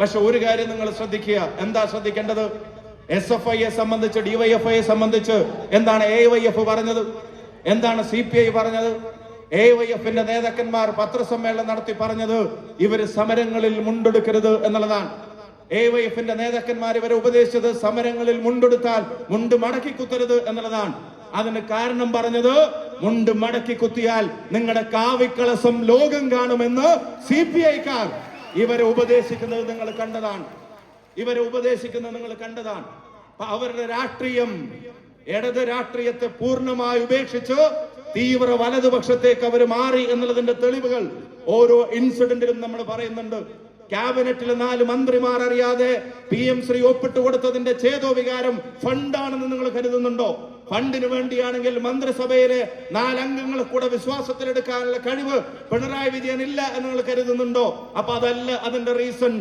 പക്ഷെ ഒരു കാര്യം നിങ്ങൾ ശ്രദ്ധിക്കുക. എന്താ ശ്രദ്ധിക്കേണ്ടത്? എസ് എഫ് ഐയെ സംബന്ധിച്ച് ഡിവൈഎഫ്ഐയെ സംബന്ധിച്ച് എന്താണ് എ വൈ എഫ് പറഞ്ഞത്? എന്താണ് സി പി ഐ പറഞ്ഞത്? എ വൈ എഫിന്റെ നേതാക്കന്മാർ പത്രസമ്മേളനം നടത്തി പറഞ്ഞത് ഇവർ സമരങ്ങളിൽ മുണ്ടെടുക്കരുത് എന്നുള്ളതാണ്. എ വൈ എഫിന്റെ നേതാക്കന്മാർ ഇവരെ ഉപദേശിച്ചത് സമരങ്ങളിൽ മുണ്ടെടുത്താൽ മുണ്ട് മടക്കി കുത്തരുത് എന്നുള്ളതാണ്. അതിന് കാരണം പറഞ്ഞത് മുണ്ട് മടക്കി കുത്തിയാൽ നിങ്ങളുടെ കാവിക്കളസം ലോകം കാണുമെന്ന് സി പി ഐക്കാർ ഇവരെ ഉപദേശിക്കുന്നത് നിങ്ങൾ കണ്ടതാണ്. ഇവരെ ഉപദേശിക്കുന്നത് നിങ്ങൾ കണ്ടതാണ്. അവരുടെ രാഷ്ട്രീയം ഇടത് രാഷ്ട്രീയത്തെ പൂർണമായി ഉപേക്ഷിച്ച് തീവ്ര വലതുപക്ഷത്തേക്ക് അവർ മാറി എന്നുള്ളതിന്റെ തെളിവുകൾ ഓരോ ഇൻസിഡന്റിലും നമ്മൾ പറയുന്നുണ്ട്. ക്യാബിനറ്റിൽ നാല് മന്ത്രിമാർ അറിയാതെ പി എം ശ്രീ ഒപ്പിട്ട് കൊടുത്തതിന്റെ ചേതോ വികാരം ഫണ്ടാണെന്ന് നിങ്ങൾ കരുതുന്നുണ്ടോ? ഫണ്ടിന് വേണ്ടിയാണെങ്കിൽ മന്ത്രിസഭയിലെ നാലംഗങ്ങളെ കൂടെ വിശ്വാസത്തിലെടുക്കാനുള്ള കഴിവ് പിണറായി വിജയൻ ഇല്ല എന്ന് നിങ്ങൾ കരുതുന്നുണ്ടോ? അപ്പൊ അതല്ല അതിന്റെ റീസൺ.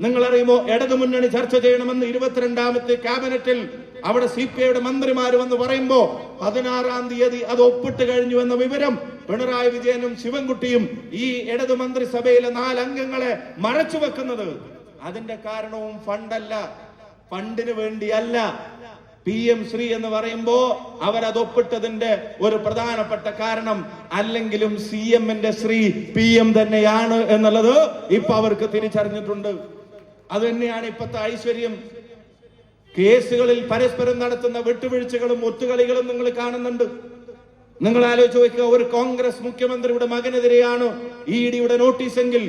നിങ്ങൾ അറിയുമോ ഇടതുമുന്നണി ചർച്ച ചെയ്യണമെന്ന് ഇരുപത്തിരണ്ടാമത്തെ ക്യാബിനറ്റിൽ അവിടെ സി പി ഐയുടെ മന്ത്രിമാർ വന്ന് പറയുമ്പോ പതിനാറാം തീയതി അത് ഒപ്പിട്ട് കഴിഞ്ഞു എന്ന വിവരം പിണറായി വിജയനും ശിവൻകുട്ടിയും ഈ ഇടതു മന്ത്രിസഭയിലെ നാലംഗങ്ങളെ മറച്ചു വെക്കുന്നത്. അതിന്റെ കാരണവും ഫണ്ടല്ല. ഫണ്ടിന് വേണ്ടിയല്ല. പി എം ശ്രീ എന്ന് പറയുമ്പോ അവരത് ഒപ്പിട്ടതിന്റെ ഒരു പ്രധാനപ്പെട്ട കാരണം അല്ലെങ്കിലും സി എമ്മിന്റെ ശ്രീ പി എം തന്നെയാണ് എന്നുള്ളത് ഇപ്പൊ അവർക്ക് തിരിച്ചറിഞ്ഞിട്ടുണ്ട്. അത് തന്നെയാണ് ഇപ്പത്തെ ഐശ്വര്യം. കേസുകളിൽ പരസ്പരം നടത്തുന്ന വിട്ടുവീഴ്ചകളും ഒത്തുകളികളും നിങ്ങൾ കാണുന്നുണ്ട്. നിങ്ങൾ ആലോചിച്ച് നോക്കുക ഒരു കോൺഗ്രസ് മുഖ്യമന്ത്രിയുടെ മകനെതിരെയാണ് ഇ ഡിയുടെ നോട്ടീസ് എങ്കിൽ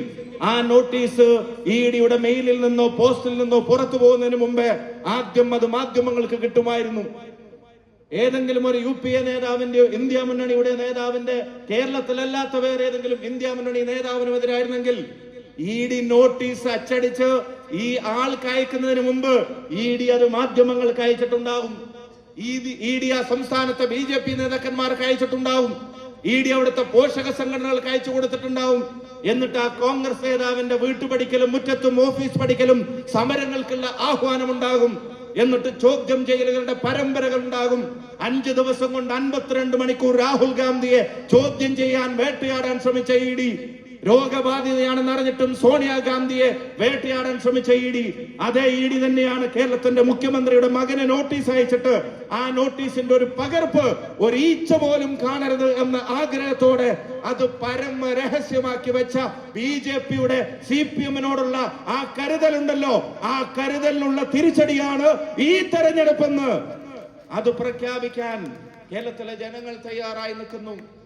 ആ നോട്ടീസ് ഇ ഡിയുടെ മെയിലിൽ നിന്നോ പോസ്റ്റിൽ നിന്നോ പുറത്തു പോകുന്നതിന് മുമ്പേ ആദ്യം അത് മാധ്യമങ്ങൾക്ക് കിട്ടുമായിരുന്നു. ഏതെങ്കിലും ഒരു യു പി എ നേതാവിന്റെ ഇന്ത്യ മുന്നണിയുടെ നേതാവിന്റെ കേരളത്തിലല്ലാത്ത വേറെ ഏതെങ്കിലും ഇന്ത്യ മുന്നണി നേതാവിനുമെതിരായിരുന്നെങ്കിൽ ഇ ഡി നോട്ടീസ് അച്ചടിച്ച് ഈ ആൾക്ക് അയക്കുന്നതിന് മുമ്പ് ഇ ഡി അത് മാധ്യമങ്ങൾക്ക് അയച്ചിട്ടുണ്ടാകും. ഇ ഡി ആ സംസ്ഥാനത്തെ ബി ജെ പി നേതാക്കന്മാർക്ക് അയച്ചിട്ടുണ്ടാവും. ഇ ഡി അവിടുത്തെ പോഷക സംഘടനകൾക്ക് അയച്ചു കൊടുത്തിട്ടുണ്ടാവും. എന്നിട്ട് ആ കോൺഗ്രസ് നേതാവിന്റെ വീട്ടുപടിക്കലും മുറ്റത്തും ഓഫീസ് പഠിക്കലും സമരങ്ങൾക്കുള്ള ആഹ്വാനം ഉണ്ടാകും എന്നിട്ട് ചോദ്യം ചെയ്യലുകളുടെ പരമ്പരകൾ ഉണ്ടാകും. അഞ്ച് ദിവസം കൊണ്ട് അൻപത്തിരണ്ട് മണിക്കൂർ രാഹുൽ ഗാന്ധിയെ ചോദ്യം ചെയ്യാൻ വേട്ടയാടാൻ ശ്രമിച്ച ഇ ഡി രോഗബാധിതയാണെന്ന് അറിഞ്ഞിട്ടും സോണിയാഗാന്ധിയെ വേട്ടയാടാൻ ശ്രമിച്ച ഇ ഡി. അതേ ഇ ഡി തന്നെയാണ് കേരളത്തിന്റെ മുഖ്യമന്ത്രിയുടെ മകനെ നോട്ടീസ് അയച്ചിട്ട് ആ നോട്ടീസിന്റെ ഒരു പകർപ്പ് ഒരു ഈച്ച പോലും കാണരുത് എന്ന ആഗ്രഹത്തോടെ അത് പരമ രഹസ്യമാക്കി വെച്ച ബി ജെ പിയുടെ സി പി എമ്മിനോടുള്ള ആ കരുതലുണ്ടല്ലോ. ആ കരുതലിനുള്ള തിരിച്ചടിയാണ് ഈ തെരഞ്ഞെടുപ്പെന്ന്. അത് പ്രഖ്യാപിക്കാൻ കേരളത്തിലെ ജനങ്ങൾ തയ്യാറായി നിൽക്കുന്നു.